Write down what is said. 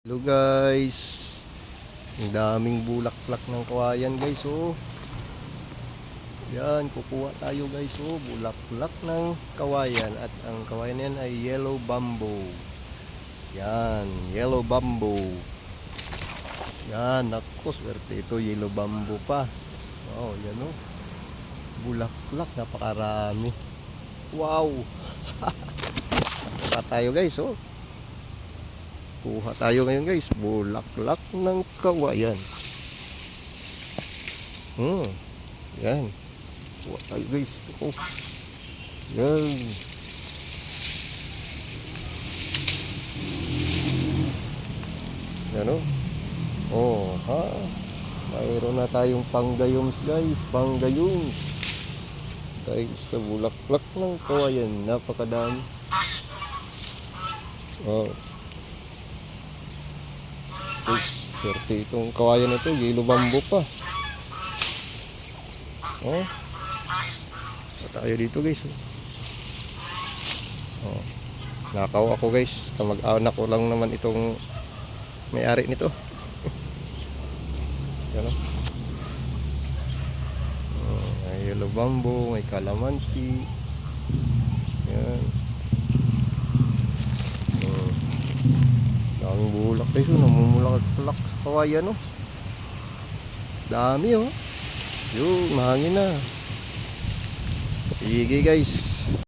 Hello guys. Ang daming bulaklak ng kawayan guys oh. Yan, kukuha tayo guys oh, bulaklak ng kawayan at ang kawayan yan ay yellow bamboo. Yan, yellow bamboo. Yan, nako, swerte ito, yellow bamboo pa. Wow, yan oh. Bulaklak, napakarami. Wow. Kuha tayo guys oh. Kuha tayo ngayon guys, bulaklak ng kawayan. Hmm. Yan. Kuha tayo guys. Oh. Yan. Yan oh. Oh, ha. Mayroon na tayong panggayums guys, panggayums. Guys, sa bulaklak ng kawayan, napakadami. Oh. Guys, swerte itong kawayan ito, yellow bamboo pa. Oh. Tayo dito guys. Oh. Nakaw ako guys. Kamag-anak ko lang naman itong may-ari nito. Yan o. Oh, may yellow bamboo, may calamansi. Yan. Oh. Oh. namumulak-bulak sa kawayan, oh. Dami, oh. Yun, mahangin na. Sige, guys.